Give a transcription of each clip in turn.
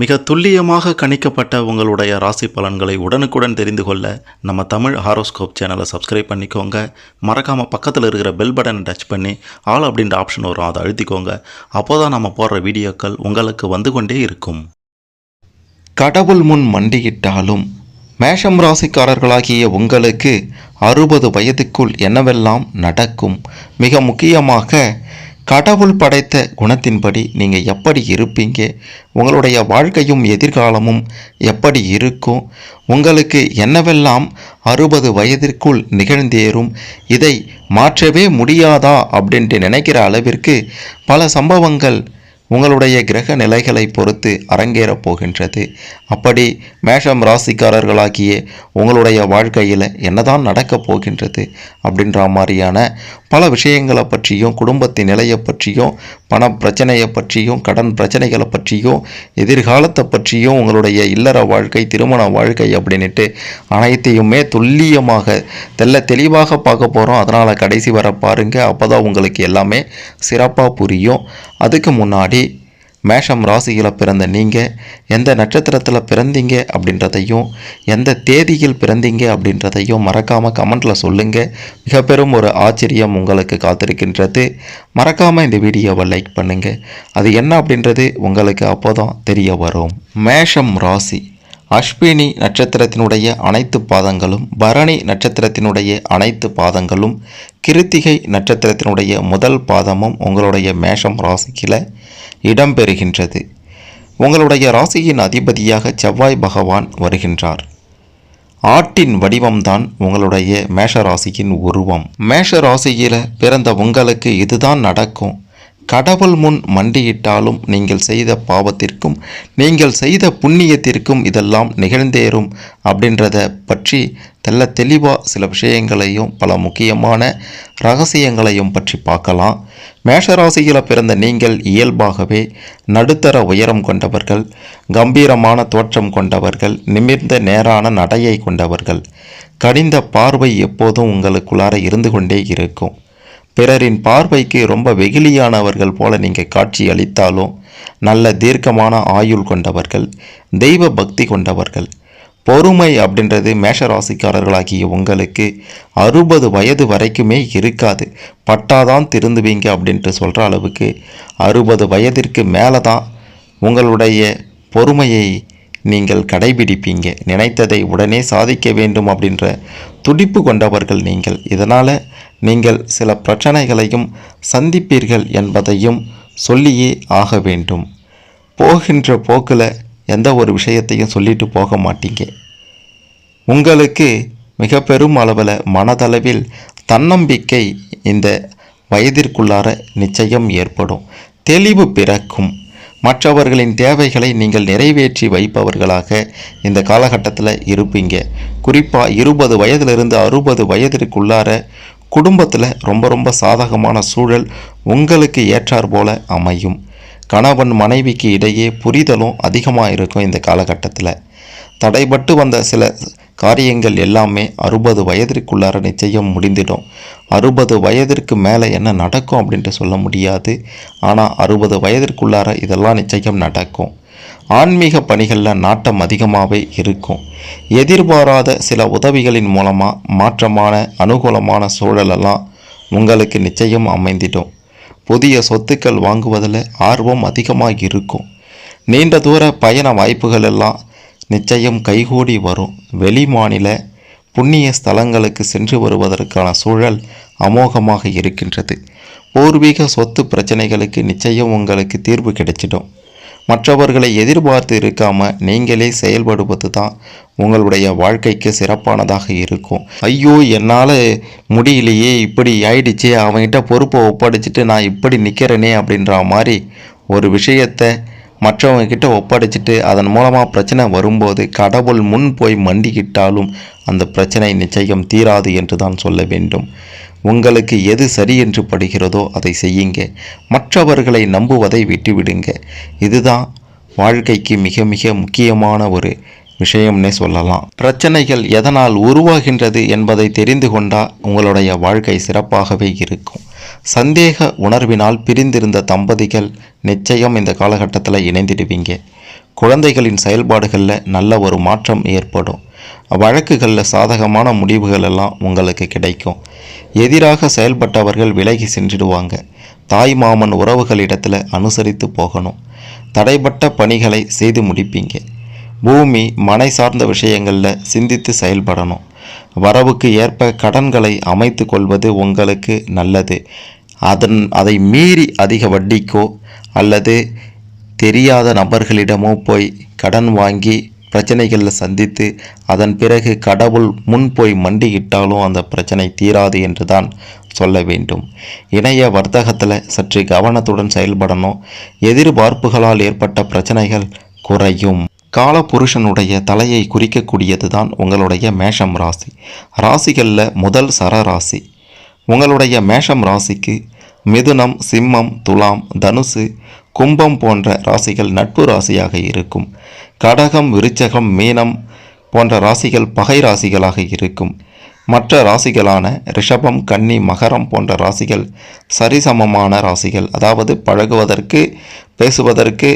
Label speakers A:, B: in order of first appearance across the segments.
A: மிக துல்லியமாக கணிக்கப்பட்ட உங்களுடைய ராசி பலன்களை உடனுக்குடன் தெரிந்து கொள்ள நம்ம தமிழ் ஹாரோஸ்கோப் சேனலை சப்ஸ்கிரைப் பண்ணிக்கோங்க. மறக்காமல் பக்கத்தில் இருக்கிற பெல் பட்டனை டச் பண்ணி ஆல் அப்படின்ற ஆப்ஷன் வரும் அதை அழுத்திக்கோங்க. அப்போ தான் நம்ம போடுற வீடியோக்கள் உங்களுக்கு வந்து கொண்டே இருக்கும்.
B: கடவுள் முன் மண்டியிட்டாலும் மேஷம் ராசிக்காரர்களாகிய உங்களுக்கு அறுபது வயதுக்குள் என்னவெல்லாம் நடக்கும்? மிக முக்கியமாக கடவுள் படைத்த குணத்தின்படி நீங்கள் எப்படி இருப்பீங்க? உங்களுடைய வாழ்க்கையும் எதிர்காலமும் எப்படி இருக்கும்? உங்களுக்கு என்னவெல்லாம் அறுபது வயதிற்குள் நிகழ்ந்தேறும்? இதை மாற்றவே முடியாதா? அப்படின்ட்டு நினைக்கிற அளவிற்கு பல சம்பவங்கள் உங்களுடைய கிரக நிலைகளை பொறுத்து அரங்கேறப் போகின்றது. அப்படி மேஷம் ராசிக்காரர்களாகிய உங்களுடைய வாழ்க்கையில் என்னதான் நடக்கப் போகின்றது அப்படின்ற மாதிரியான பல விஷயங்களை பற்றியும் குடும்பத்தின் நிலையை பற்றியும் பண பிரச்சனையை பற்றியும் கடன் பிரச்சனைகளை பற்றியும் எதிர்காலத்தை பற்றியும் உங்களுடைய இல்லற வாழ்க்கை திருமண வாழ்க்கை அப்படின்ட்டு அனைத்தையுமே துல்லியமாக தெல்ல தெளிவாக பார்க்க போகிறோம் அதனால் கடைசி வர பாருங்கள் அப்போ தான் உங்களுக்கு எல்லாமே சிறப்பாக புரியும். அதுக்கு முன்னாடி மேஷம் ராசியில் பிறந்த நீங்கள் எந்த நட்சத்திரத்தில் பிறந்தீங்க அப்படின்றதையும் எந்த தேதியில் பிறந்தீங்க அப்படின்றதையும் மறக்காமல் கமெண்ட்டில் சொல்லுங்கள் மிக பெரும் ஒரு ஆச்சரியம் உங்களுக்கு காத்திருக்கின்றது. மறக்காமல் இந்த வீடியோவை லைக் பண்ணுங்கள் அது என்ன அப்படின்றது உங்களுக்கு அப்போ தான் தெரிய வரும். மேஷம் ராசி. அஸ்வினி நட்சத்திரத்தினுடைய அனைத்து பாதங்களும் பரணி நட்சத்திரத்தினுடைய அனைத்து பாதங்களும் கிருத்திகை நட்சத்திரத்தினுடைய முதல் பாதமும் உங்களுடைய மேஷம் ராசிக்கில் இடம்பெறுகின்றது உங்களுடைய ராசியின் அதிபதியாக செவ்வாய் பகவான் வருகின்றார். ஆட்டின் வடிவம்தான் உங்களுடைய மேஷ ராசியின் உருவம். மேஷ ராசியில் பிறந்த உங்களுக்கு இதுதான் நடக்கும். கடவுள் முன் மண்டியிட்டாலும் நீங்கள் செய்த பாவத்திற்கும் நீங்கள் செய்த புண்ணியத்திற்கும் இதெல்லாம் நிகழ்ந்தேறும் அப்படின்றத பற்றி தெல்ல தெளிவாக சில விஷயங்களையும் பல முக்கியமான ரகசியங்களையும் பற்றி பார்க்கலாம். மேஷராசியில் பிறந்த நீங்கள் இயல்பாகவே நடுத்தர உயரம் கொண்டவர்கள் கம்பீரமான தோற்றம் கொண்டவர்கள் நிமிர்ந்த நேரான நடையை கொண்டவர்கள். கனிந்த பார்வை எப்போதும் உங்களுக்குள்ளார இருந்து கொண்டே இருக்கும். பிறரின் பார்வைக்கு ரொம்ப வெகுளியானவர்கள் போல நீங்கள் காட்சி அளித்தாலும் நல்ல தீர்க்கமான ஆயுள் கொண்டவர்கள் தெய்வ பக்தி கொண்டவர்கள் பொறுமை அப்படின்றது மேஷராசிக்காரர்களாகிய உங்களுக்கு அறுபது வயது வரைக்குமே இருக்காது. பட்டாதான் திருந்துவீங்க அப்படின்ட்டு சொல்கிற அளவுக்கு அறுபது வயதிற்கு மேலே தான் உங்களுடைய பொறுமையை நீங்கள் கடைபிடிப்பீங்க. நினைத்ததை உடனே சாதிக்க வேண்டும் அப்படின்ற துடிப்பு கொண்டவர்கள் நீங்கள். இதனால் நீங்கள் சில பிரச்சனைகளையும் சந்திப்பீர்கள் என்பதையும் சொல்லியே ஆக வேண்டும். போகின்ற போக்கில் எந்த ஒரு விஷயத்தையும் சொல்லிட்டு போக மாட்டீங்க. உங்களுக்கு மிக பெரும் அளவில் மனதளவில் தன்னம்பிக்கை இந்த வயதிற்குள்ளார நிச்சயம் ஏற்படும். தெளிவு பிறக்கும். மற்றவர்களின் தேவைகளை நீங்கள் நிறைவேற்றி வைப்பவர்களாக இந்த காலகட்டத்தில் இருப்பீங்க. குறிப்பாக இருபது வயதிலிருந்து அறுபது வயதிற்குள்ளார குடும்பத்தில் ரொம்ப ரொம்ப சாதகமான சூழல் உங்களுக்கு ஏற்றார் போல அமையும். கணவன் மனைவிக்கு இடையே புரிதலும் அதிகமாக இருக்கும் இந்த காலகட்டத்தில். தடைபட்டு வந்த சில காரியங்கள் எல்லாமே அறுபது வயதிற்குள்ளார நிச்சயம் முடிந்திடும். அறுபது வயதிற்கு மேலே என்ன நடக்கும் அப்படின்ட்டு சொல்ல முடியாது. ஆனால் அறுபது வயதிற்குள்ளார இதெல்லாம் நிச்சயம் நடக்கும். ஆன்மீக பணிகளில் நாட்டம் அதிகமாகவே இருக்கும். எதிர்பாராத சில உதவிகளின் மூலமாக மாற்றமான அனுகூலமான சூழலெல்லாம் உங்களுக்கு நிச்சயம் அமைந்திடும். புதிய சொத்துக்கள் வாங்குவதில் ஆர்வம் அதிகமாக இருக்கும். நீண்ட தூர பயண வாய்ப்புகள் எல்லாம் நிச்சயம் கைகூடி வரும். வெளி மாநில புண்ணிய ஸ்தலங்களுக்கு சென்று வருவதற்கான சூழல் அமோகமாக இருக்கின்றது. பூர்வீக சொத்து பிரச்சனைகளுக்கு நிச்சயம் உங்களுக்கு தீர்வு கிடைச்சிடும். மற்றவர்களை எதிர்பார்த்து இருக்காமல் நீங்களே செயல்படுவது தான் உங்களுடைய வாழ்க்கைக்கு சிறப்பானதாக இருக்கும். ஐயோ என்னால் முடியலையே இப்படி ஆயிடுச்சே அவன்கிட்ட பொறுப்பை ஒப்படைச்சிட்டு நான் இப்படி நிற்கிறேனே அப்படின்ற மாதிரி ஒரு விஷயத்தை மற்றவங்கக்கிட்ட ஒப்படைச்சிட்டு அதன் மூலமாக பிரச்சனை வரும்போது கடவுள் முன் போய் மண்டிக்கிட்டாலும் அந்த பிரச்சனை நிச்சயம் தீராது என்று தான் சொல்ல வேண்டும். உங்களுக்கு எது சரி என்று படுகிறதோ அதை செய்யுங்க. மற்றவர்களை நம்புவதை விட்டுவிடுங்க. இதுதான் வாழ்க்கைக்கு மிக மிக முக்கியமான ஒரு விஷயம்னே சொல்லலாம். பிரச்சனைகள் எதனால் உருவாகின்றது என்பதை தெரிந்து கொண்டால் உங்களுடைய வாழ்க்கை சிறப்பாகவே இருக்கும். சந்தேக உணர்வினால் பிரிந்திருந்த தம்பதிகள் நிச்சயம் இந்த காலகட்டத்தில் இணைந்திடுவீங்க. குழந்தைகளின் செயல்பாடுகளில் நல்ல ஒரு மாற்றம் ஏற்படும். வழக்குகளில் சாதகமான முடிவுகள் எல்லாம் உங்களுக்கு கிடைக்கும். எதிராக செயல்பட்டவர்கள் விலகி சென்றிடுவாங்க. தாய் மாமன் உறவுகளிடத்தில் அனுசரித்து போகணும். தடைப்பட்ட பணிகளை செய்து முடிப்பீங்க. பூமி மனை சார்ந்த விஷயங்களில் சிந்தித்து செயல்படணும். வரவுக்கு ஏற்ப கடன்களை அமைத்து கொள்வது உங்களுக்கு நல்லது. அதன் அதை மீறி அதிக வட்டிக்கோ அல்லது தெரியாத நபர்களிடமோ போய் கடன் வாங்கி பிரச்சனைகளில் சந்தித்து அதன் பிறகு கடவுள் முன் போய் மண்டியிட்டாலும் அந்த பிரச்சனை தீராது என்று தான் சொல்ல வேண்டும். இணைய வர்த்தகத்தில் சற்று கவனத்துடன் செயல்படணும். எதிர்பார்ப்புகளால் ஏற்பட்ட பிரச்சனைகள் குறையும். காலபுருஷனுடைய தலையை குறிக்கக்கூடியது தான் உங்களுடைய மேஷம் ராசி. ராசிகளில் முதல் சரராசி. உங்களுடைய மேஷம் ராசிக்கு மிதுனம் சிம்மம் துலாம் தனுசு கும்பம் போன்ற ராசிகள் நட்பு ராசியாக இருக்கும். கடகம் விருச்சகம் மீனம் போன்ற ராசிகள் பகை ராசிகளாக இருக்கும். மற்ற ராசிகளான ரிஷபம் கன்னி மகரம் போன்ற ராசிகள் சரிசமமான ராசிகள். அதாவது பழகுவதற்கு பேசுவதற்கு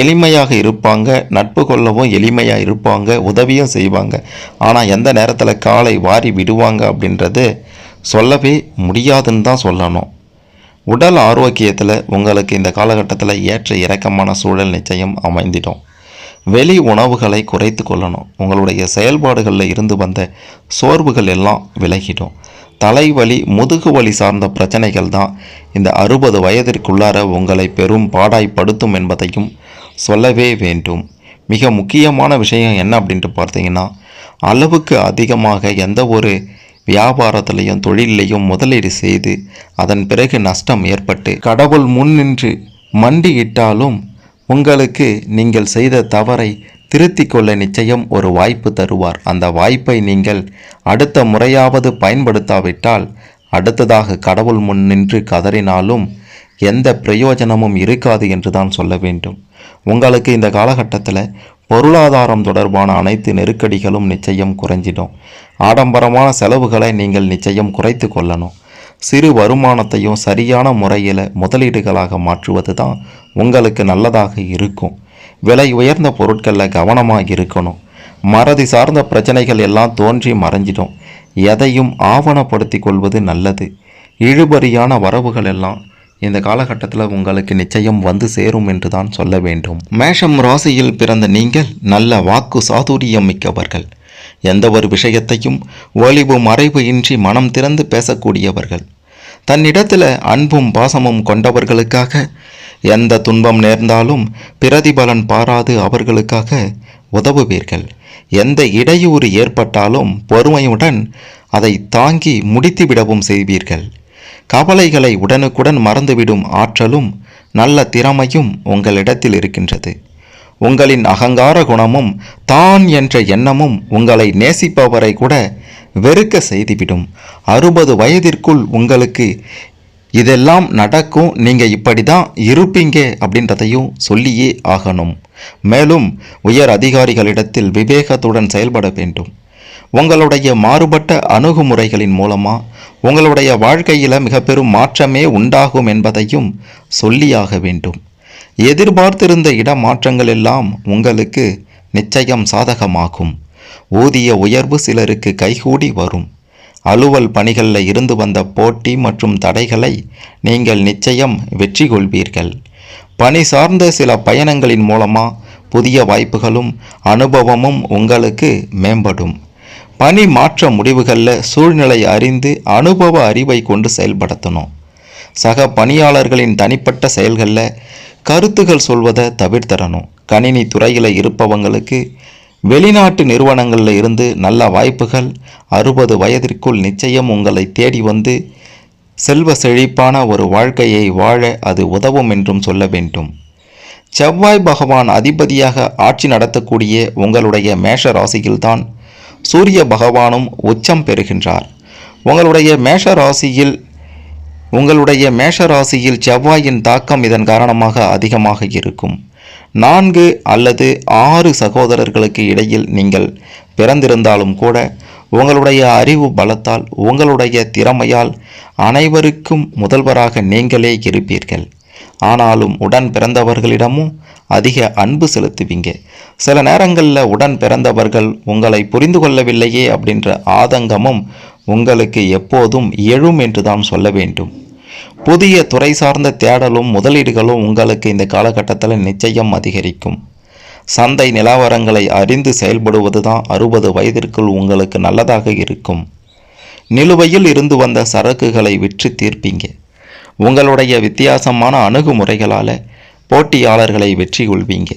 B: எளிமையாக இருப்பாங்க நட்பு கொள்ளவும் எளிமையாக இருப்பாங்க உதவியும் செய்வாங்க. ஆனால் எந்த நேரத்தில் காலை வாரி விடுவாங்க அப்படின்றது சொல்லவே முடியாதுன்னு தான் சொல்லணும். உடல் ஆரோக்கியத்தில் உங்களுக்கு இந்த காலகட்டத்தில் ஏற்ற இறக்கமான சூழல் நிச்சயம் அமைந்திடும். வெளி உணவுகளை குறைத்து கொள்ளணும். உங்களுடைய செயல்பாடுகளில் இருந்து வந்த சோர்வுகள் எல்லாம் விலகிடும். தலைவலி முதுகு வலி சார்ந்த பிரச்சனைகள் தான் இந்த அறுபது வயதிற்குள்ளார உங்களை பெரும் பாடாய்ப்படுத்தும் என்பதையும் சொல்லவே வேண்டும். மிக முக்கியமான விஷயம் என்ன அப்படின்ட்டு பார்த்தீங்கன்னா அளவுக்கு அதிகமாக எந்த ஒரு வியாபாரத்திலையும் தொழிலையும் முதலீடு செய்து அதன் பிறகு நஷ்டம் ஏற்பட்டு கடவுள் முன் நின்று மண்டியிட்டாலும் உங்களுக்கு நீங்கள் செய்த தவறை திருத்திக் கொள்ள நிச்சயம் ஒரு வாய்ப்பு தருவார். அந்த வாய்ப்பை நீங்கள் அடுத்த முறையாவது பயன்படுத்தாவிட்டால் அடுத்ததாக கடவுள் முன் நின்று கதறினாலும் எந்த பிரயோஜனமும் இருக்காது என்று தான் சொல்ல வேண்டும். உங்களுக்கு இந்த காலகட்டத்தில் பொருளாதாரம் தொடர்பான அனைத்து நெருக்கடிகளும் நிச்சயம் குறைஞ்சிடும். ஆடம்பரமான செலவுகளை நீங்கள் நிச்சயம் குறைத்து கொள்ளணும். சிறு வருமானத்தையும் சரியான முறையில் முதலீடுகளாக மாற்றுவது தான் உங்களுக்கு நல்லதாக இருக்கும். விலை உயர்ந்த பொருட்களில் கவனமாக இருக்கணும். மறதி சார்ந்த பிரச்சனைகள் எல்லாம் தோன்றி மறைஞ்சிடும். எதையும் ஆவணப்படுத்தி கொள்வது நல்லது. இழுபறியான வரவுகள் எல்லாம் இந்த காலகட்டத்தில் உங்களுக்கு நிச்சயம் வந்து சேரும் என்று தான் சொல்ல வேண்டும். மேஷம் ராசியில் பிறந்த நீங்கள் நல்ல வாக்கு சாதுரியம் மிக்கவர்கள். எந்த ஒரு விஷயத்தையும் ஒளிவு மறைவு இன்றி மனம் திறந்து பேசக்கூடியவர்கள். தன்னிடத்தில் அன்பும் பாசமும் கொண்டவர்களுக்காக எந்த துன்பம் நேர்ந்தாலும் பிரதிபலன் பாராது அவர்களுக்காக உதவுவீர்கள். எந்த இடையூறு ஏற்பட்டாலும் பொறுமையுடன் அதை தாங்கி முடித்துவிடவும் செய்வீர்கள். கவலைகளை உடனுக்குடன் மறந்துவிடும் ஆற்றலும் நல்ல திறமையும் உங்களிடத்தில் இருக்கின்றது. உங்களின் அகங்கார குணமும் தான் என்ற எண்ணமும் உங்களை நேசிப்பவரை கூட வெறுக்க செய்துவிடும். அறுபது வயதிற்குள் உங்களுக்கு இதெல்லாம் நடக்கும் நீங்கள் இப்படி தான் இருப்பீங்க அப்படின்றதையும் சொல்லியே ஆகணும். மேலும் உயர் அதிகாரிகளிடத்தில் விவேகத்துடன் செயல்பட வேண்டும். உங்களுடைய மாறுபட்ட அணுகுமுறைகளின் மூலமாக உங்களுடைய வாழ்க்கையில் மிக பெரும் மாற்றமே உண்டாகும் என்பதையும் சொல்லியாக வேண்டும். எதிர்பார்த்திருந்த இடமாற்றங்கள் எல்லாம் உங்களுக்கு நிச்சயம் சாதகமாகும். ஊதிய உயர்வு சிலருக்கு கைகூடி வரும். அலுவல் பணிகளில் இருந்து வந்த போட்டி மற்றும் தடைகளை நீங்கள் நிச்சயம் வெற்றி கொள்வீர்கள். பணி சார்ந்த சில பயணங்களின் மூலமாக புதிய வாய்ப்புகளும் அனுபவமும் உங்களுக்கு மேம்படும். பணி மாற்ற முடிவுகளில் சூழ்நிலை அறிந்து அனுபவ அறிவை கொண்டு செயல்படுத்தணும். சக பணியாளர்களின் தனிப்பட்ட செயல்களில் கருத்துகள் சொல்வதை தவிர்த்தரணும். கணினி துறையில் இருப்பவங்களுக்கு வெளிநாட்டு நிறுவனங்களில் இருந்து நல்ல வாய்ப்புகள் அறுபது வயதிற்குள் நிச்சயம் உங்களை தேடி வந்து செல்வ செழிப்பான ஒரு வாழ்க்கையை வாழ அது உதவும் என்றும் சொல்ல வேண்டும். செவ்வாய் பகவான் அதிபதியாக ஆட்சி நடத்தக்கூடிய உங்களுடைய மேஷ ராசியில்தான் சூரிய பகவானும் உச்சம் பெறுகின்றார். உங்களுடைய மேஷ ராசியில் உங்களுடைய மேஷ ராசியில் செவ்வாயின் தாக்கம் இதன் காரணமாக அதிகமாக இருக்கும். நான்கு அல்லது ஆறு சகோதரர்களுக்கு இடையில் நீங்கள் பிறந்திருந்தாலும் கூட உங்களுடைய அறிவு பலத்தால் உங்களுடைய திறமையால் அனைவருக்கும் முதல்வராக நீங்களே இருப்பீர்கள். ஆனாலும் உடன் பிறந்தவர்களிடமும் அதிக அன்பு செலுத்துவீங்க. சில நேரங்களில் உடன் பிறந்தவர்கள் உங்களை புரிந்து கொள்ளவில்லையே அப்படின்ற ஆதங்கமும் உங்களுக்கு எப்போதும் எழும் என்று தான் சொல்ல வேண்டும். புதிய துறை சார்ந்த தேடலும் முதலீடுகளும் உங்களுக்கு இந்த காலகட்டத்தில் நிச்சயம் அதிகரிக்கும். சந்தை நிலவரங்களை அறிந்து செயல்படுவது தான் அறுபது வயதிற்குள் உங்களுக்கு நல்லதாக இருக்கும். நிலுவையில் இருந்து வந்த சரக்குகளை விற்று தீர்ப்பீங்க. உங்களுடைய வித்தியாசமான அணுகுமுறைகளால் போட்டியாளர்களை வெற்றி கொள்வீங்க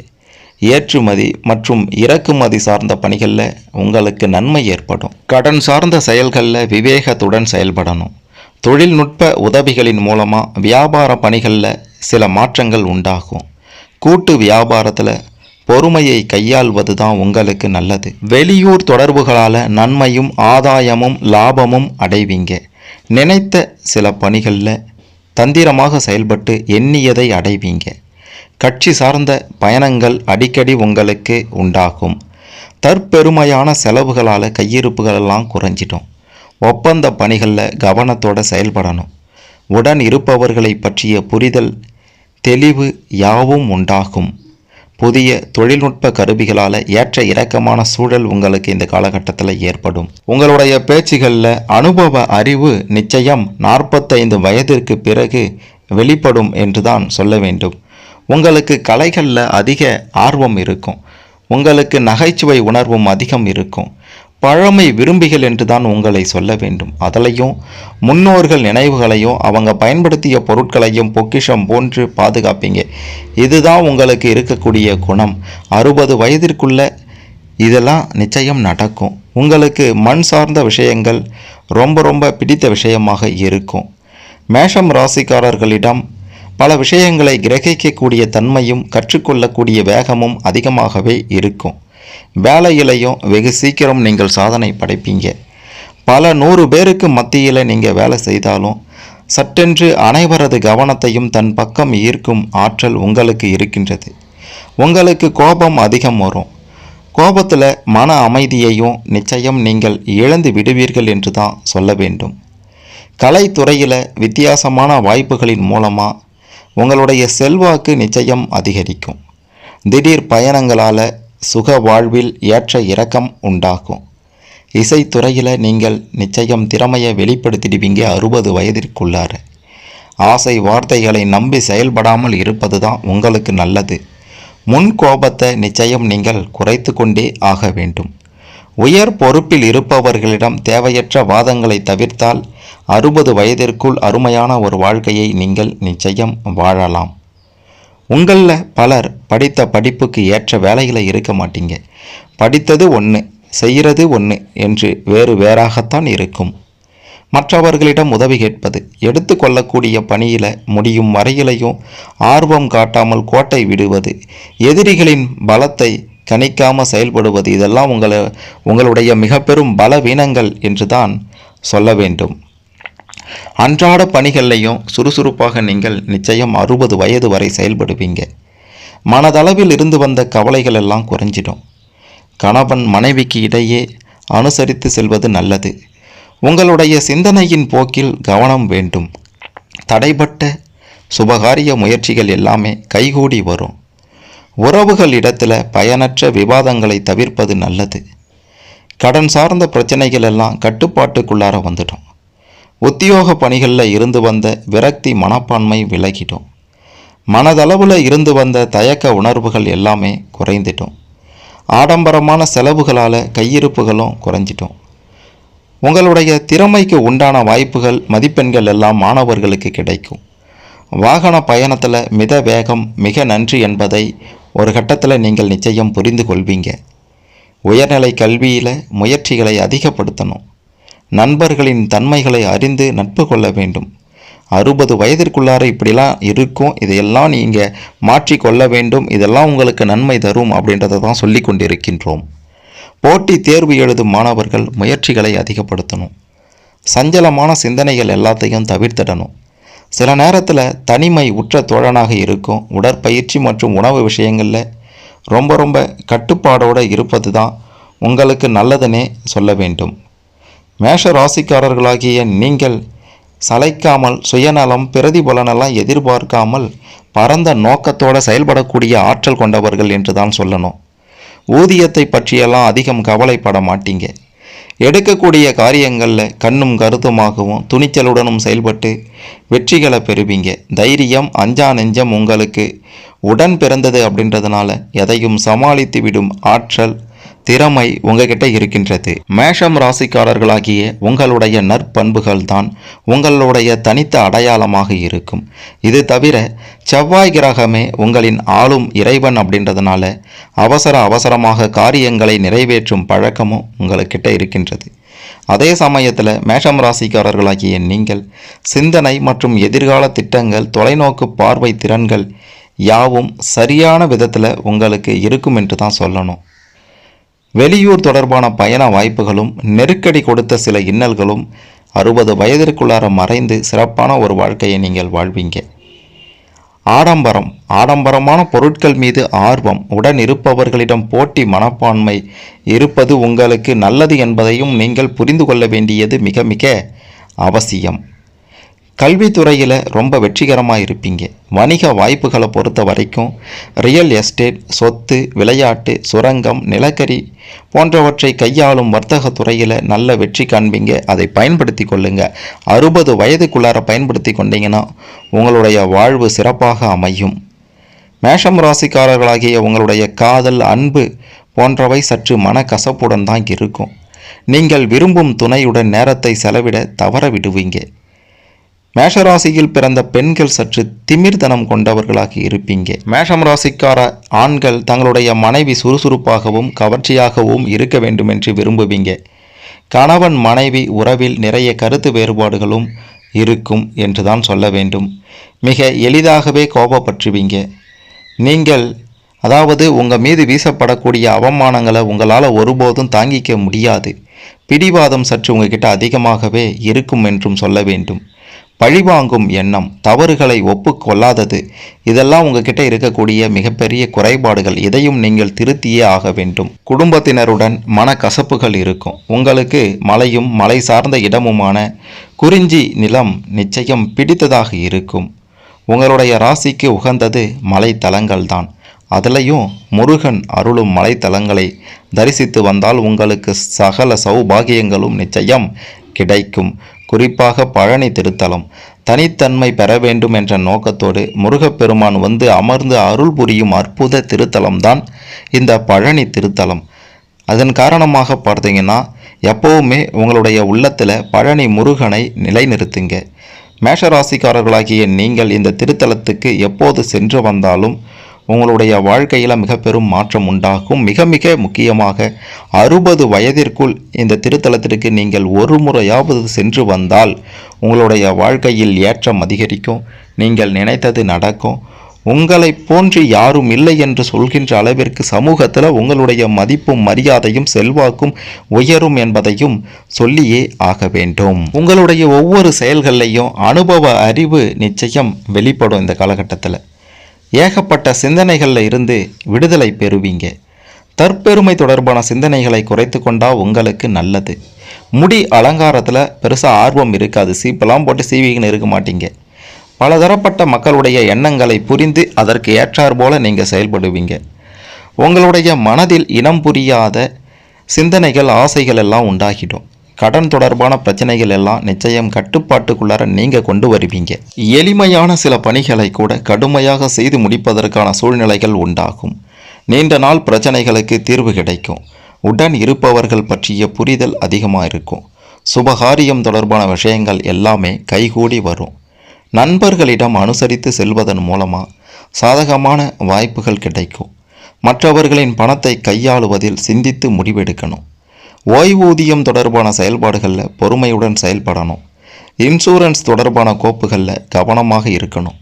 B: ஏற்றுமதி மற்றும் இறக்குமதி சார்ந்த பணிகளில் உங்களுக்கு நன்மை ஏற்படும். கடன் சார்ந்த செயல்களில் விவேகத்துடன் செயல்படணும். தொழில்நுட்ப உதவிகளின் மூலமாக வியாபார பணிகளில் சில மாற்றங்கள் உண்டாகும். கூட்டு வியாபாரத்தில் பொறுமையை கையாள்வது தான் உங்களுக்கு நல்லது. வெளியூர் தொடர்புகளால் நன்மையும் ஆதாயமும் லாபமும் அடைவீங்க. நினைத்த சில பணிகளில் தந்திரமாக செயல்பட்டு எண்ணியதை அடைவீங்க. கட்சி சார்ந்த பயணங்கள் அடிக்கடி உங்களுக்கு உண்டாகும். தற்பெருமையான செலவுகளால் கையிருப்புகளெல்லாம் குறைஞ்சிடும். ஒப்பந்த பணிகளில் கவனத்தோட செயல்படணும். உடன் இருப்பவர்களை பற்றிய புரிதல் தெளிவு யாவும் உண்டாகும். புதிய தொழில்நுட்ப கருவிகளால் ஏற்ற இறக்கமான சூழல் உங்களுக்கு இந்த காலகட்டத்தில் ஏற்படும். உங்களுடைய பேச்சுகளில் அனுபவ அறிவு நிச்சயம் நாற்பத்தைந்து வயதிற்கு பிறகு வெளிப்படும் என்று தான் சொல்ல வேண்டும். உங்களுக்கு கலைகளில் அதிக ஆர்வம் இருக்கும். உங்களுக்கு நகைச்சுவை உணர்வும் அதிகம் இருக்கும். பழமை விரும்பிகள் என்று தான் உங்களை சொல்ல வேண்டும். அதலையும் முன்னோர்கள் நினைவுகளையும் அவங்க பயன்படுத்திய பொருட்களையும் பொக்கிஷம் போன்று பாதுகாப்பீங்க. இதுதான் உங்களுக்கு இருக்கக்கூடிய குணம். அறுபது வயதிற்குள்ள இதெல்லாம் நிச்சயம் நடக்கும். உங்களுக்கு மண் சார்ந்த விஷயங்கள் ரொம்ப ரொம்ப பிடித்த விஷயமாக இருக்கும். மேஷம் ராசிக்காரர்களிடம் பல விஷயங்களை கிரகிக்கக்கூடிய தன்மையும் கற்றுக்கொள்ளக்கூடிய வேகமும் அதிகமாகவே இருக்கும். வேலையிலையும் வெகு சீக்கிரம் நீங்கள் சாதனை படைப்பீங்க. பல நூறு பேருக்கு மத்தியில் நீங்கள் வேலை செய்தாலும் சட்டென்று அனைவரது கவனத்தையும் தன் பக்கம் ஈர்க்கும் ஆற்றல் உங்களுக்கு இருக்கின்றது. உங்களுக்கு கோபம் அதிகம் வரும். கோபத்தில் மன அமைதியையும் நிச்சயம் நீங்கள் இழந்து விடுவீர்கள் என்று தான் சொல்ல வேண்டும். கலைத்துறையில் வித்தியாசமான வாய்ப்புகளின் மூலமாக உங்களுடைய செல்வாக்கு நிச்சயம் அதிகரிக்கும். திடீர் பயணங்களால் சுக வாழ்வில் ஏற்ற இறக்கம் உண்டாகும். இசைத்துறையில் நீங்கள் நிச்சயம் திறமையை வெளிப்படுத்திடுவீங்க அறுபது வயதிற்குள்ளார. ஆசை வார்த்தைகளை நம்பி செயல்படாமல் இருப்பது தான் உங்களுக்கு நல்லது. முன் கோபத்தை நிச்சயம் நீங்கள் குறைத்து கொண்டே ஆக வேண்டும். உயர் பொறுப்பில் இருப்பவர்களிடம் தேவையற்ற வாதங்களை தவிர்த்தால் அறுபது வயதிற்குள் அருமையான ஒரு வாழ்க்கையை நீங்கள் நிச்சயம் வாழலாம். உங்களில் பலர் படித்த படிப்புக்கு ஏற்ற வேலையில் இருக்க மாட்டீங்க. படித்தது ஒன்று செய்கிறது ஒன்று என்று வேறு வேறாகத்தான் இருக்கும். மற்றவர்களிடம் உதவி கேட்பது எடுத்துக்கொள்ளக்கூடிய பணியில் முடியும் வரையிலையும் ஆர்வம் காட்டாமல் கோட்டை விடுவது எதிரிகளின் பலத்தை கணிக்காமல் செயல்படுவது இதெல்லாம் உங்களை உங்களுடைய மிக பெரும் பலவீனங்கள் என்று தான் சொல்ல வேண்டும். அன்றாட பணிகள்லையும் சுறுசுறுப்பாக நீங்கள் நிச்சயம் அறுபது வயது வரை செயல்படுவீங்க. மனதளவில் இருந்து வந்த கவலைகள் எல்லாம் குறைஞ்சிடும். கணவன் மனைவிக்கு இடையே அனுசரித்து செல்வது நல்லது. உங்களுடைய சிந்தனையின் போக்கில் கவனம் வேண்டும். தடைப்பட்ட சுபகாரிய முயற்சிகள் எல்லாமே கைகூடி வரும். உறவுகள் இடத்துல பயனற்ற விவாதங்களை தவிர்ப்பது நல்லது. கடன் சார்ந்த பிரச்சனைகள் எல்லாம் கட்டுப்பாட்டுக்குள்ளார வந்துடும். உத்தியோக பணிகளில் இருந்து வந்த விரக்தி மனப்பான்மை விலகிட்டோம். மனதளவில் இருந்து வந்த தயக்க உணர்வுகள் எல்லாமே குறைந்துட்டோம். ஆடம்பரமான செலவுகளால் கையிருப்புகளும் குறைஞ்சிட்டோம். உங்களுடைய திறமைக்கு உண்டான வாய்ப்புகள் மதிப்பெண்கள் எல்லாம் மாணவர்களுக்கு கிடைக்கும். வாகன பயணத்தில் மித வேகம் மிக நன்றி என்பதை ஒரு கட்டத்தில் நீங்கள் நிச்சயம் புரிந்து கொள்வீங்க. உயர்நிலை கல்வியில் முயற்சிகளை அதிகப்படுத்தணும். நண்பர்களின் தன்மைகளை அறிந்து நட்பு கொள்ள வேண்டும். அறுபது வயதிற்குள்ளார இப்படிலாம் இருக்கும். இதையெல்லாம் நீங்கள் மாற்றிக்கொள்ள வேண்டும். இதெல்லாம் உங்களுக்கு நன்மை தரும் அப்படின்றத தான் சொல்லி கொண்டிருக்கின்றோம். போட்டி தேர்வு எழுதும் மாணவர்கள் முயற்சிகளை அதிகப்படுத்தணும். சஞ்சலமான சிந்தனைகள் எல்லாத்தையும் தவிர்த்திடணும். சில நேரத்தில் தனிமை உற்ற தோழனாக இருக்கும். உடற்பயிற்சி மற்றும் உணவு விஷயங்களில் ரொம்ப ரொம்ப கட்டுப்பாடோடு இருப்பது தான் உங்களுக்கு நல்லதுன்னே சொல்ல வேண்டும். மேஷ ராசிக்காரர்களாகிய நீங்கள் சளைக்காமல் சுயநலம் பிரதிபலனெல்லாம் எதிர்பார்க்காமல் பரந்த நோக்கத்தோடு செயல்படக்கூடிய ஆற்றல் கொண்டவர்கள் என்று தான் சொல்லணும். ஊதியத்தை பற்றியெல்லாம் அதிகம் கவலைப்பட மாட்டீங்க. எடுக்கக்கூடிய காரியங்களில் கண்ணும் கருத்துமாகவும் துணிச்சலுடனும் செயல்பட்டு வெற்றிகளை பெறுவீங்க. தைரியம் அஞ்சா நெஞ்சம் உங்களுக்கு உடன் பிறந்தது அப்படின்றதுனால எதையும் சமாளித்து விடும் ஆற்றல் திறமை உங்ககிட்ட இருக்கின்றது. மேஷம் ராசிக்காரர்களாகிய உங்களுடைய நற்பண்புகள் தான் உங்களுடைய தனித்த அடையாளமாக இருக்கும். இது தவிர செவ்வாய் கிரகமே உங்களின் ஆளும் இறைவன் அப்படின்றதுனால அவசர அவசரமாக காரியங்களை நிறைவேற்றும் பழக்கமும் உங்களுக்கிட்ட இருக்கின்றது. அதே சமயத்தில் மேஷம் ராசிக்காரர்களாகிய நீங்கள் சிந்தனை மற்றும் எதிர்கால திட்டங்கள் தொலைநோக்கு பார்வை திறன்கள் யாவும் சரியான விதத்தில் உங்களுக்கு இருக்கும் என்று தான் சொல்லணும். வெளியூர் தொடர்பான பயண வாய்ப்புகளும் நெருக்கடி கொடுத்த சில இன்னல்களும் அறுபது வயதிற்குள்ளார மறைந்து சிறப்பான ஒரு வாழ்க்கையை நீங்கள் வாழ்வீங்க. ஆடம்பரம் ஆடம்பரமான பொருட்கள் மீது ஆர்வம் உடன் இருப்பவர்களிடம் போட்டி மனப்பான்மை இருப்பது உங்களுக்கு நல்லது என்பதையும் நீங்கள் புரிந்து கொள்ள வேண்டியது மிக மிக அவசியம். கல்வித்துறையில் ரொம்ப வெற்றிகரமாக இருப்பீங்க. வணிக வாய்ப்புகளை பொறுத்த வரைக்கும் ரியல் எஸ்டேட் சொத்து விளையாட்டு சுரங்கம் நிலக்கரி போன்றவற்றை கையாளும் வர்த்தக துறையில் நல்ல வெற்றி காண்பீங்க. அதை பயன்படுத்தி கொள்ளுங்க. அறுபது வயதுக்குள்ளார பயன்படுத்தி கொண்டீங்கன்னா உங்களுடைய வாழ்வு சிறப்பாக அமையும். மேஷம் ராசிக்காரர்களாகிய உங்களுடைய காதல் அன்பு போன்றவை சற்று மனக்கசப்புடன் தான் இருக்கும். நீங்கள் விரும்பும் துணையுடன் நேரத்தை செலவிட தவற விடுவீங்க. மேஷராசியில் பிறந்த பெண்கள் சற்று திமிர்தனம் கொண்டவர்களாக இருப்பீங்க. மேஷம் ராசிக்கார ஆண்கள் தங்களுடைய மனைவி சுறுசுறுப்பாகவும் கவர்ச்சியாகவும் இருக்க வேண்டும் என்று விரும்புவீங்க. கணவன் மனைவி உறவில் நிறைய கருத்து வேறுபாடுகளும் இருக்கும் என்று தான் சொல்ல வேண்டும். மிக எளிதாகவே கோபப்பற்றுவீங்க. நீங்கள் அதாவது உங்கள் மீது வீசப்படக்கூடிய அவமானங்களை உங்களால் ஒருபோதும் தாங்கிக்க முடியாது. பிடிவாதம் சற்று உங்ககிட்ட அதிகமாகவே இருக்கும் என்றும் சொல்ல வேண்டும். பழிவாங்கும் எண்ணம் தவறுகளை ஒப்புக்கொள்ளாதது இதெல்லாம் உங்ககிட்ட இருக்கக்கூடிய மிகப்பெரிய குறைபாடுகள். இதையும் நீங்கள் திருத்தியே ஆக வேண்டும். குடும்பத்தினருடன் மனக்கசப்புகள் இருக்கும். உங்களுக்கு மலையும் மலை சார்ந்த இடமுமான குறிஞ்சி நிலம் நிச்சயம் பிடித்ததாக இருக்கும். உங்களுடைய ராசிக்கு உகந்தது மலைத்தலங்கள் தான். அதுலேயும் முருகன் அருளும் மலைத்தலங்களை தரிசித்து வந்தால் உங்களுக்கு சகல சௌபாகியங்களும் நிச்சயம் கிடைக்கும். குறிப்பாக பழனி திருத்தலம். தனித்தன்மை பெற வேண்டும் என்ற நோக்கத்தோடு முருகப்பெருமான் வந்து அமர்ந்து அருள் புரியும் அற்புத திருத்தலம்தான் இந்த பழனி திருத்தலம். அதன் காரணமாக பார்த்தீங்கன்னா எப்போவுமே உங்களுடைய உள்ளத்தில் பழனி முருகனை நிலைநிறுத்துங்க. மேஷராசிக்காரர்களாகிய நீங்கள் இந்த திருத்தலத்துக்கு எப்போது சென்று வந்தாலும் உங்களுடைய வாழ்க்கையில் மிக பெரும் மாற்றம் உண்டாகும். மிக மிக முக்கியமாக அறுபது வயதிற்குள் இந்த திருத்தலத்திற்கு நீங்கள் ஒரு முறையாவது சென்று வந்தால் உங்களுடைய வாழ்க்கையில் ஏற்றம் அதிகரிக்கும். நீங்கள் நினைத்தது நடக்கும். உங்களை போன்று யாரும் இல்லை என்று சொல்கின்ற அளவிற்கு சமூகத்தில் உங்களுடைய மதிப்பும் மரியாதையும் செல்வாக்கும் உயரும் என்பதையும் சொல்லியே ஆக வேண்டும். உங்களுடைய ஒவ்வொரு செயல்கள்லையும் அனுபவ அறிவு நிச்சயம் வெளிப்படும் இந்த காலகட்டத்தில். ஏகப்பட்ட சிந்தனைகளில் இருந்து விடுதலை பெறுவீங்க. தற்பெருமை தொடர்பான சிந்தனைகளை குறைத்து கொண்டா உங்களுக்கு நல்லது. முடி அலங்காரத்தில் பெருசாக ஆர்வம் இருக்காது. சீப்பெல்லாம் போட்டு சீவிக்கின்னு இருக்க மாட்டீங்க. பலதரப்பட்ட மக்களுடைய எண்ணங்களை புரிந்து அதற்கு ஏற்றார் போல நீங்கள் செயல்படுவீங்க. உங்களுடைய மனதில் இனம் புரியாத சிந்தனைகள் ஆசைகள் எல்லாம் உண்டாகிடும். கடன் தொடர்பான பிரச்சனைகள் எல்லாம் நிச்சயம் கட்டுப்பாட்டுக்குள்ளார நீங்கள் கொண்டு வருவீங்க. எளிமையான சில பணிகளை கூட கடுமையாக செய்து முடிப்பதற்கான சூழ்நிலைகள் உண்டாகும். நீண்ட நாள் பிரச்சனைகளுக்கு தீர்வு கிடைக்கும். உடன் இருப்பவர்கள் பற்றிய புரிதல் அதிகமாக இருக்கும் சுபகாரியம் தொடர்பான விஷயங்கள் எல்லாமே கைகூடி வரும். நண்பர்களிடம் அனுசரித்து செல்வதன் மூலமாக சாதகமான வாய்ப்புகள் கிடைக்கும். மற்றவர்களின் பணத்தை கையாளுவதில் சிந்தித்து முடிவெடுக்கணும். ஓய்வூதியம் தொடர்பான செயல்பாடுகளில் பொறுமையுடன் செயல்படணும். இன்சூரன்ஸ் தொடர்பான கோப்புகளில் கவனமாக இருக்கணும்.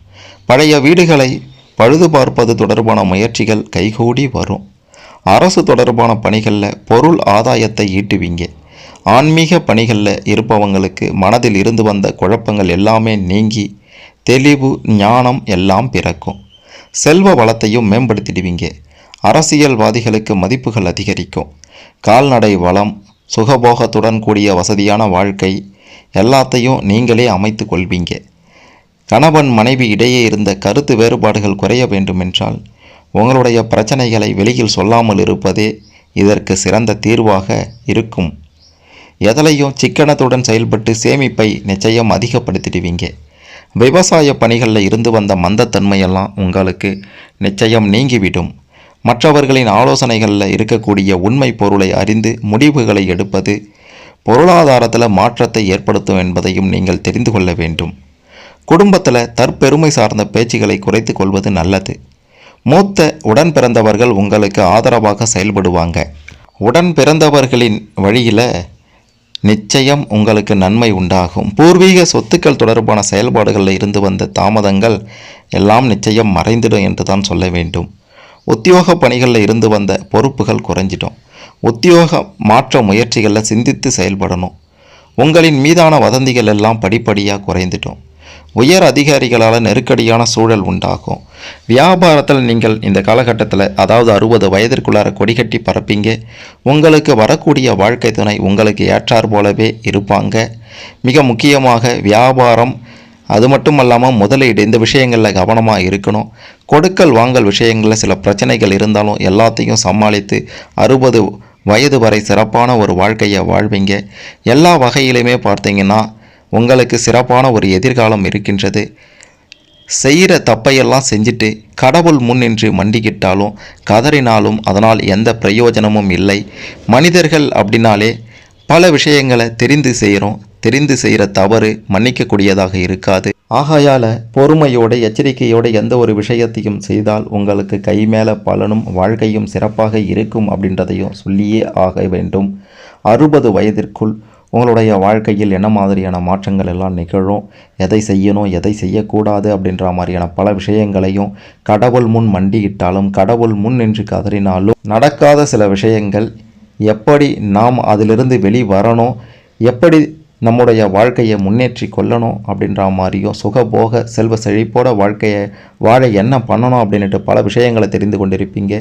B: பழைய வீடுகளை பழுது பார்ப்பது தொடர்பான முயற்சிகள் கைகூடி வரும். அரசு தொடர்பான பணிகளில் பொருள் ஆதாயத்தை ஈட்டுவீங்க. ஆன்மீக பணிகளில் இருப்பவங்களுக்கு மனதில் இருந்து வந்த குழப்பங்கள் எல்லாமே நீங்கி தெளிவு ஞானம் எல்லாம் பிறக்கும். செல்வ வளத்தையும் மேம்படுத்திடுவீங்க. அரசியல்வாதிகளுக்கு மதிப்புகள் அதிகரிக்கும். கால்நடை வளம் சுகபோகத்துடன் கூடிய வசதியான வாழ்க்கை எல்லாத்தையும் நீங்களே அமைத்து கொள்வீங்க. கணவன் மனைவி இடையே இருந்த கருத்து வேறுபாடுகள் குறைய வேண்டுமென்றால் உங்களுடைய பிரச்சனைகளை வெளியில் சொல்லாமல் இருப்பதே இதற்கு சிறந்த தீர்வாக இருக்கும். எதலையும் சிக்கனத்துடன் செயல்பட்டு சேமிப்பை நிச்சயம் அதிகப்படுத்திடுவீங்க. விவசாய பணிகளில் இருந்து வந்த மந்தத்தன்மையெல்லாம் உங்களுக்கு நிச்சயம் நீங்கிவிடும். மற்றவர்களின் ஆலோசனைகளில் இருக்கக்கூடிய உண்மை பொருளை அறிந்து முடிவுகளை எடுப்பது பொருளாதாரத்தில் மாற்றத்தை ஏற்படுத்தும் என்பதையும் நீங்கள் தெரிந்து கொள்ள வேண்டும். குடும்பத்தில் தற்பெருமை சார்ந்த பேச்சுகளை குறைத்து கொள்வது நல்லது. மூத்த உடன் பிறந்தவர்கள் உங்களுக்கு ஆதரவாக செயல்படுவாங்க. உடன் பிறந்தவர்களின் வழியில் நிச்சயம் உங்களுக்கு நன்மை உண்டாகும். பூர்வீக சொத்துக்கள் தொடர்பான செயல்பாடுகளில் இருந்து வந்த தாமதங்கள் எல்லாம் நிச்சயம் மறைந்திடும் என்று தான் சொல்ல வேண்டும். உத்தியோக பணிகளில் இருந்து வந்த பொறுப்புகள் குறைஞ்சிட்டோம். உத்தியோக மாற்ற முயற்சிகளில் சிந்தித்து செயல்படணும். உங்களின் மீதான வதந்திகள் எல்லாம் படிப்படியாக குறைந்துட்டோம். உயர் அதிகாரிகளால் நெருக்கடியான சூழல் உண்டாகும். வியாபாரத்தில் நீங்கள் இந்த காலகட்டத்தில் அதாவது அறுபது வயதிற்குள்ளார கொடிகட்டி பரப்பிங்க உங்களுக்கு வரக்கூடிய வாழ்க்கை துணை உங்களுக்கு ஏற்றார் போலவே இருப்பாங்க. மிக முக்கியமாக வியாபாரம் அது மட்டும் இல்லாமல் முதலீடு இந்த விஷயங்களில் கவனமாக இருக்கணும். கொடுக்கல் வாங்கல் விஷயங்களில் சில பிரச்சனைகள் இருந்தாலும் எல்லாத்தையும் சமாளித்து அறுபது வயது வரை சிறப்பான ஒரு வாழ்க்கையை வாழ்வீங்க. எல்லா வகையிலையுமே பார்த்தீங்கன்னா உங்களுக்கு சிறப்பான ஒரு எதிர்காலம் இருக்கின்றது. செய்கிற தப்பையெல்லாம் செஞ்சுட்டு கடவுள் முன் நின்று மண்டிக்கிட்டாலும் கதறினாலும் அதனால் எந்த பிரயோஜனமும் இல்லை. மனிதர்கள் அப்படின்னாலே பல விஷயங்களை தெரிந்து செய்கிறோம் தெரிந்து செய்கிற தவறு மன்னிக்கக்கூடியதாக இருக்காது. ஆகையால் பொறுமையோடு எச்சரிக்கையோடு எந்த ஒரு விஷயத்தையும் செய்தால் உங்களுக்கு கை மேலே பலனும் வாழ்க்கையும் சிறப்பாக இருக்கும் அப்படின்றதையும் சொல்லியே ஆக வேண்டும். அறுபது வயதிற்குள் உங்களுடைய வாழ்க்கையில் என்ன மாதிரியான மாற்றங்கள் எல்லாம் நிகழும் எதை செய்யணும் எதை செய்யக்கூடாது அப்படின்ற மாதிரியான பல விஷயங்களையும் கடவுள் முன் மண்டியிட்டாலும் கடவுள் முன் நின்று கதறினாலும் நடக்காத சில விஷயங்கள் எப்படி நாம் அதிலிருந்து வெளி வரணும் எப்படி நம்முடைய வாழ்க்கையை முன்னேற்றி கொள்ளணும் அப்படின்ற மாதிரியும் சுகபோக செல்வ செழிப்போட வாழ்க்கையை வாழ என்ன பண்ணணும் அப்படின்ட்டு பல விஷயங்களை தெரிந்து கொண்டிருப்பீங்க.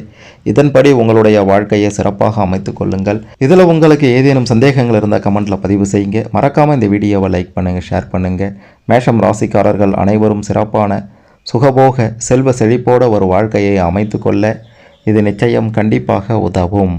B: இதன்படி உங்களுடைய வாழ்க்கையை சிறப்பாக அமைத்து கொள்ளுங்கள். இதில் உங்களுக்கு ஏதேனும் சந்தேகங்கள் இருந்தால் கமெண்ட்டில் பதிவு செய்யுங்க. மறக்காமல் இந்த வீடியோவை லைக் பண்ணுங்கள் ஷேர் பண்ணுங்கள் மேஷம் ராசிக்காரர்கள் அனைவரும் சிறப்பான சுகபோக செல்வ செழிப்போட ஒரு வாழ்க்கையை அமைத்து கொள்ள இது நிச்சயம் கண்டிப்பாக உதவும்.